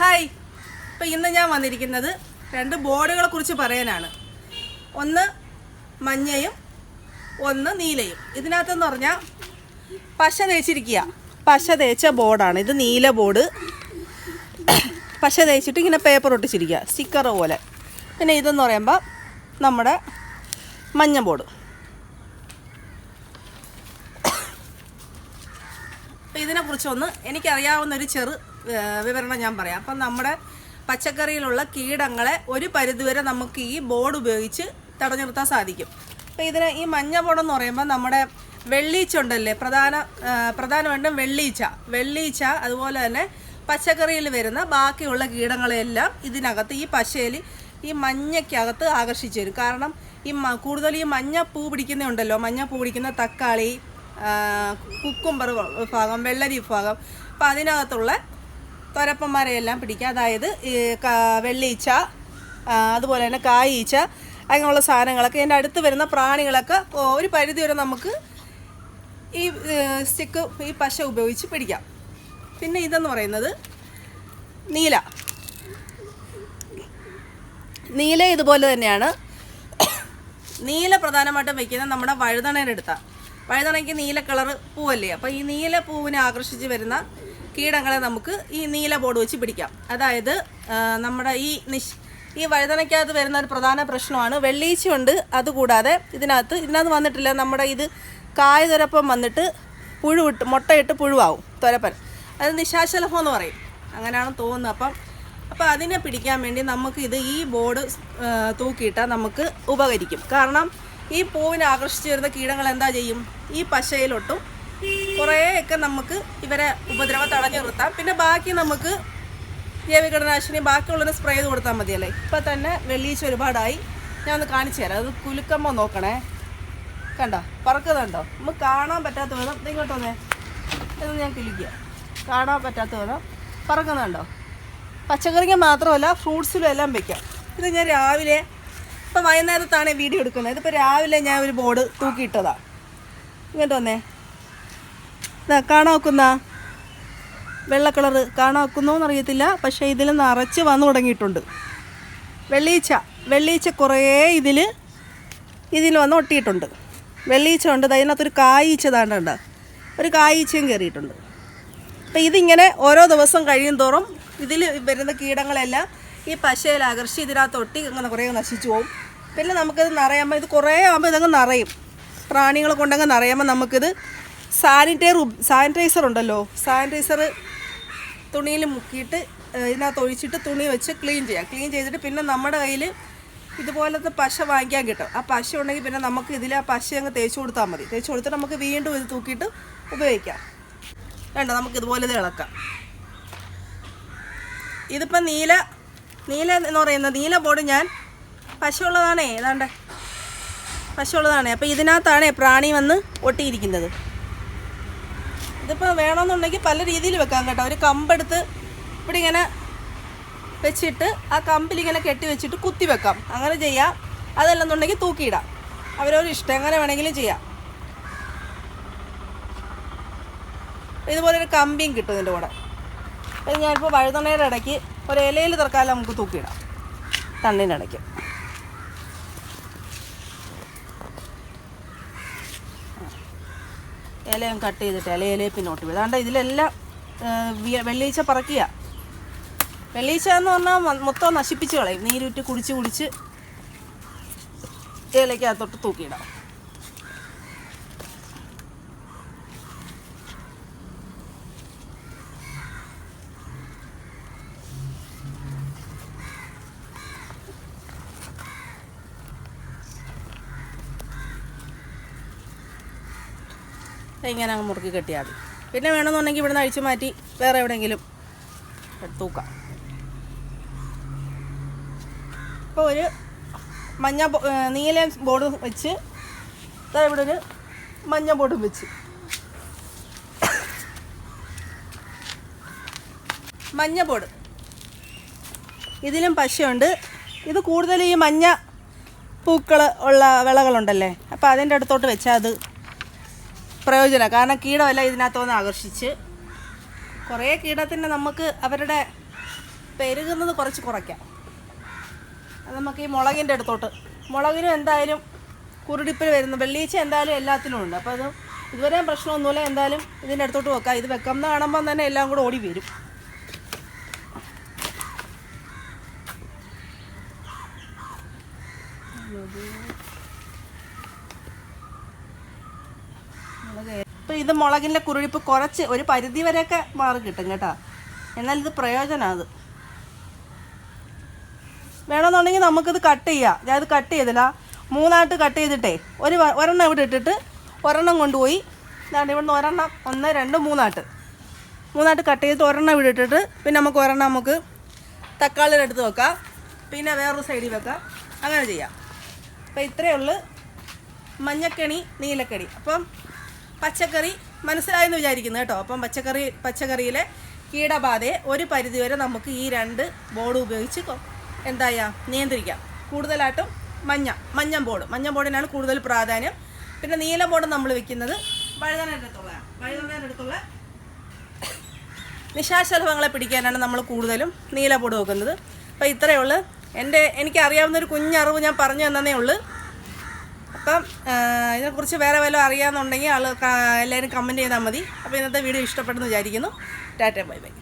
Hi. ഇപ്പം ഇന്ന് ഞാൻ വന്നിരിക്കുന്നത് രണ്ട് ബോർഡുകളെ കുറിച്ച് പറയാനാണ്. ഒന്ന് മഞ്ഞയും ഒന്ന് നീലയും. ഇതിനകത്തെന്ന് പറഞ്ഞാൽ പശ തേച്ചിരിക്കുക. പശ തേച്ച ബോർഡാണ്. ഇത് നീല ബോർഡ്. പശ തേച്ചിട്ട് ഇങ്ങനെ പേപ്പർ ഒട്ടിച്ചിരിക്കുക. സ്റ്റിക്കർ പോലെ. പിന്നെ ഇതെന്ന് പറയുമ്പോൾ നമ്മുടെ മഞ്ഞ ബോർഡ്. അപ്പം ഇതിനെക്കുറിച്ചൊന്ന് എനിക്കറിയാവുന്ന ഒരു ചെറു വിവരണം ഞാൻ പറയാം. അപ്പം നമ്മുടെ പച്ചക്കറിയിലുള്ള കീടങ്ങളെ ഒരു പരിധിവരെ നമുക്ക് ഈ ബോർഡ് ഉപയോഗിച്ച് തടഞ്ഞു നിർത്താൻ സാധിക്കും. അപ്പം ഇതിന് ഈ മഞ്ഞ ബോർഡെന്ന് പറയുമ്പോൾ നമ്മുടെ വെള്ളീച്ച ഉണ്ടല്ലേ പ്രധാന പ്രധാനമായിട്ടും വെള്ളീച്ച. വെള്ളീച്ച അതുപോലെ തന്നെ പച്ചക്കറിയിൽ വരുന്ന ബാക്കിയുള്ള കീടങ്ങളെല്ലാം ഇതിനകത്ത് ഈ പശയിൽ ഈ മഞ്ഞയ്ക്കകത്ത് ആകർഷിച്ചു വരും. കാരണം ഈ കൂടുതൽ ഈ മഞ്ഞ പൂ പിടിക്കുന്നുണ്ടല്ലോ മഞ്ഞ പൂ പിടിക്കുന്ന തക്കാളി കുക്കുംബർ വിഭാഗം വെള്ളരി വിഭാഗം. അപ്പം അതിനകത്തുള്ള തൊരപ്പന്മാരെയെല്ലാം പിടിക്കുക. അതായത് വെള്ളീച്ച അതുപോലെ തന്നെ കായീച്ച അങ്ങനെയുള്ള സാധനങ്ങളൊക്കെ എന്റെ അടുത്ത് വരുന്ന പ്രാണികളൊക്കെ ഒരു പരിധി വരെ നമുക്ക് ഈ സ്റ്റിക്ക് ഈ പശ ഉപയോഗിച്ച് പിടിക്കാം. പിന്നെ ഇതെന്ന് പറയുന്നത് നീല. നീല ഇതുപോലെ തന്നെയാണ്. നീല പ്രധാനമായിട്ടും വയ്ക്കുന്നത് നമ്മുടെ വഴുതണയുടെ അടുത്താണ് വഴുതണയ്ക്ക് നീല കളർ പൂവല്ലേ? അപ്പോൾ ഈ നീല പൂവിനെ ആകർഷിച്ച് വരുന്ന കീടങ്ങളെ നമുക്ക് ഈ നീല ബോർഡ് വെച്ച് പിടിക്കാം. അതായത് നമ്മുടെ ഈ നിശ് ഈ വഴുതണയ്ക്കകത്ത് വരുന്ന ഒരു പ്രധാന പ്രശ്നമാണ് വെള്ളീച്ചയുണ്ട് അതുകൂടാതെ ഇതിനകത്ത് ഇതിനകത്ത് വന്നിട്ടില്ല. നമ്മുടെ ഇത് കായ തുരപ്പം വന്നിട്ട് പുഴുവിട്ട് മുട്ടയിട്ട് പുഴുവാവും തുരപ്പൻ. അത് നിശാശലഭം എന്ന് പറയും. അങ്ങനെയാണ് തോന്നുന്നത്. അപ്പം അപ്പോൾ അതിനെ പിടിക്കാൻ വേണ്ടി നമുക്ക് ഇത് ഈ ബോർഡ് തൂക്കിയിട്ടാൽ നമുക്ക് ഉപകരിക്കും. കാരണം ഈ പൂവിനെ ആകർഷിച്ച് വരുന്ന കീടങ്ങൾ എന്താ ചെയ്യും? ഈ പശയിലൊട്ടും. കുറേയൊക്കെ നമുക്ക് ഇവരെ ഉപദ്രവം തടഞ്ഞു നിർത്താം. പിന്നെ ബാക്കി നമുക്ക് ജൈവകീടനാശിനി ബാക്കിയുള്ളതിന് സ്പ്രേ ചെയ്ത് കൊടുത്താൽ മതിയല്ലേ? ഇപ്പം തന്നെ വെള്ളീച്ച ഒരുപാടായി. ഞാൻ ഒന്ന് കാണിച്ചു തരാം. അത് കുലുക്കുമ്പോൾ നോക്കണേ. കണ്ടോ? പറക്കുന്നുണ്ടോ? നമുക്ക് കാണാൻ പറ്റാത്ത വിധം ഇങ്ങോട്ട് ഇത് ഞാൻ കിളിക്കുക കാണാൻ പറ്റാത്ത വിധം പറക്കുന്നുണ്ടോ? പച്ചക്കറിക്ക് മാത്രമല്ല ഫ്രൂട്ട്സിലും എല്ലാം വെക്കാം. ഇത് ഞാൻ രാവിലെ ഇപ്പം വൈകുന്നേരത്താണ് വീഡിയോ എടുക്കുന്നത്. ഇതിപ്പോൾ രാവിലെ ഞാൻ ഒരു ബോർഡ് തൂക്കിയിട്ടതാ. ഇങ്ങോട്ട് വന്നേ. ഇതാ കാണാൻ വെള്ള കളറ് കാണാൻ വെക്കുന്നോന്ന് അറിയത്തില്ല പക്ഷേ ഇതിൽ നിറച്ച് വന്നു തുടങ്ങിയിട്ടുണ്ട്. വെള്ളീച്ച വെള്ളീച്ച കുറേ ഇതിൽ ഇതിൽ വന്ന് ഒട്ടിയിട്ടുണ്ട്. വെള്ളീച്ച ഉണ്ട് അതിനകത്തൊരു കായീച്ച താണ്ടുണ്ട് ഒരു കായീച്ചയും കയറിയിട്ടുണ്ട്. അപ്പം ഇതിങ്ങനെ ഓരോ ദിവസം കഴിയും തോറും ഇതിൽ വരുന്ന കീടങ്ങളെല്ലാം ഈ പശയിൽ ആകർഷിച്ച് ഇതിനകത്ത് ഒട്ടി അങ്ങനെ കുറേ നശിച്ചു പോകും പിന്നെ നമുക്കിത് നിറയുമ്പോൾ ഇത് കുറേ ആകുമ്പോൾ ഇതങ്ങ് നിറയും. പ്രാണികൾ കൊണ്ടങ്ങ് നിറയുമ്പോൾ നമുക്കിത് സാനിറ്റൈർ സാനിറ്റൈസർ ഉണ്ടല്ലോ. സാനിറ്റൈസർ തുണിയിൽ മുക്കിയിട്ട് ഇതിനകത്ത് ഒഴിച്ചിട്ട് തുണി വെച്ച് ക്ലീൻ ചെയ്യാം. ക്ലീൻ ചെയ്തിട്ട് പിന്നെ നമ്മുടെ കയ്യിൽ ഇതുപോലത്തെ പശ വാങ്ങിക്കാൻ കിട്ടും. ആ പശ ഉണ്ടെങ്കിൽ പിന്നെ നമുക്ക് ഇതിൽ ആ പശ അങ്ങ് തേച്ച് കൊടുത്താൽ മതി. തേച്ച് കൊടുത്തിട്ട് നമുക്ക് വീണ്ടും ഇത് തൂക്കിയിട്ട് ഉപയോഗിക്കാം. വേണ്ട നമുക്ക് ഇതുപോലെ ഇത് ഇളക്കാം. ഇതിപ്പം നീല നീല എന്ന് പറയുന്നത് നീല ബോർഡ് ഞാൻ പശുള്ളതാണേ ഏതാണ്ട്. പശുള്ളതാണേ അപ്പോൾ ഇതിനകത്താണേ പ്രാണി വന്ന് ഒട്ടിയിരിക്കുന്നത്. ഇതിപ്പോൾ വേണമെന്നുണ്ടെങ്കിൽ പല രീതിയിൽ വെക്കാം കേട്ടോ. ഒരു കമ്പെടുത്ത് ഇവിടെ ഇങ്ങനെ വെച്ചിട്ട് ആ കമ്പിൽ ഇങ്ങനെ കെട്ടി വെച്ചിട്ട് കുത്തി വെക്കാം. അങ്ങനെ ചെയ്യാം. അതല്ലെന്നുണ്ടെങ്കിൽ തൂക്കിയിടാം. അവരവർ ഇഷ്ടം എങ്ങനെ വേണമെങ്കിലും ചെയ്യാം. ഇതുപോലെ ഒരു കമ്പിയും കിട്ടും ഇതിന്റെ കൂടെ. അപ്പം ഞാനിപ്പോൾ വഴുതണയുടെ ഇടയ്ക്ക് ഒരു ഇലയിൽ തറക്കാലം നമുക്ക് തൂക്കിയിടാം. തണ്ണിന്റെ ഇലയും കട്ട് ചെയ്തിട്ട് ഇലയിലേ പിന്നോട്ട് വിടും അതുകൊണ്ട് ഇതിലെല്ലാം വെള്ളീച്ച പറക്കുക വെള്ളീച്ച എന്ന് പറഞ്ഞാൽ മൊത്തം നശിപ്പിച്ച് കളയും. നീരുറ്റ് കുടിച്ച് കുടിച്ച് ഇലയ്ക്കകത്തോട്ട് തൂക്കിയിടാം. ഇങ്ങനെ അങ്ങ് മുറുക്കി കെട്ടിയാൽ മതി. പിന്നെ വേണമെന്നുണ്ടെങ്കിൽ ഇവിടുന്ന് അഴിച്ചു മാറ്റി വേറെ എവിടെയെങ്കിലും തൂക്കാം. ഇപ്പോൾ ഒരു മഞ്ഞ നീല ബോർഡ് വെച്ച് ഇവിടെ ഒരു മഞ്ഞ ബോർഡും വെച്ച്. മഞ്ഞ ബോർഡ്. ഇതിലും പശയുണ്ട്. ഇത് കൂടുതൽ ഈ മഞ്ഞ പൂക്കൾ ഉള്ള വിളകളുണ്ടല്ലേ? അപ്പോൾ അതിന്റെ അടുത്തോട്ട് വെച്ചാൽ അത് പ്രയോജനമാണ് കാരണം കീടമല്ല ഇതിനകത്തുനിന്ന് ആകർഷിച്ച് കുറേ കീടത്തിന് നമുക്ക് അവരുടെ പെരുകുന്നത് കുറച്ച് കുറയ്ക്കാം. അത് നമുക്ക് ഈ മുളകിന്റെ അടുത്തോട്ട്. മുളകിനും എന്തായാലും കുരുടിപ്പിൽ വരുന്നു. വെള്ളീച്ച എന്തായാലും എല്ലാത്തിനും ഉണ്ട്. അപ്പോൾ അത് ഇതുവരെ പ്രശ്നമൊന്നുമില്ല. എന്തായാലും ഇതിന്റെ അടുത്തോട്ട് വെക്കാം. ഇത് വെക്കുന്ന കാണുമ്പം തന്നെ എല്ലാം കൂടെ ഓടി വരും. ഇപ്പം ഇത് മുളകിന്റെ കുരുളിപ്പ് കുറച്ച് ഒരു പരിധി വരെയൊക്കെ മാറി കിട്ടും കേട്ടോ. എന്നാൽ ഇത് പ്രയോജനമാണ് അത് വേണമെന്നുണ്ടെങ്കിൽ നമുക്കിത് കട്ട് ചെയ്യാം. ഞാൻ ഇത് കട്ട് ചെയ്തില്ല. മൂന്നായിട്ട് കട്ട് ചെയ്തിട്ടേ ഒരു ഒരെണ്ണം ഇവിടെ ഇട്ടിട്ട് ഒരെണ്ണം കൊണ്ടുപോയി. ഇതാണ്ട് ഇവിടുന്ന് ഒരെണ്ണം ഒന്ന് രണ്ട് മൂന്നായിട്ട്. മൂന്നായിട്ട് കട്ട് ചെയ്തിട്ട് ഒരെണ്ണം ഇവിടെ ഇട്ടിട്ട് പിന്നെ നമുക്ക് ഒരെണ്ണം നമുക്ക് തക്കാളിയുടെ അടുത്ത് വെക്കാം. പിന്നെ വേറൊരു സൈഡിൽ വെക്കാം. അങ്ങനെ ചെയ്യാം. അപ്പോൾ ഇത്രയേ ഉള്ളൂ. മഞ്ഞക്കണി നീലക്കണി. അപ്പം പച്ചക്കറി മനസ്സിലായെന്ന് വിചാരിക്കുന്നു കേട്ടോ. അപ്പം പച്ചക്കറി പച്ചക്കറിയിലെ കീടബാധയെ ഒരു പരിധിവരെ നമുക്ക് ഈ രണ്ട് ബോർഡ് ഉപയോഗിച്ച് എന്തായാ നിയന്ത്രിക്കാം. കൂടുതലായിട്ടും മഞ്ഞ മഞ്ഞ ബോർഡ്. മഞ്ഞ ബോർഡിനാണ് കൂടുതൽ പ്രാധാന്യം. പിന്നെ നീല ബോർഡ് നമ്മൾ വെക്കുന്നത് വഴുതനടുത്തുള്ള നിശാശലഭങ്ങളെ പിടിക്കാനാണ് നമ്മൾ കൂടുതലും നീല ബോർഡ് വെക്കുന്നത്. അപ്പോൾ ഇത്രയേ ഉള്ളൂ. എന്റെ എനിക്കറിയാവുന്ന ഒരു കുഞ്ഞറിവ് ഞാൻ പറഞ്ഞു തന്നേ ഉള്ളൂ. അപ്പം ഇതിനെക്കുറിച്ച് വേറെ വല്ലതും അറിയാമെന്നുണ്ടെങ്കിൽ ആൾ എല്ലാവരും കമന്റ് ചെയ്താൽ മതി. അപ്പോൾ ഇന്നത്തെ വീഡിയോ ഇഷ്ടപ്പെട്ടെന്ന് വിചാരിക്കുന്നു. Tata bye bye.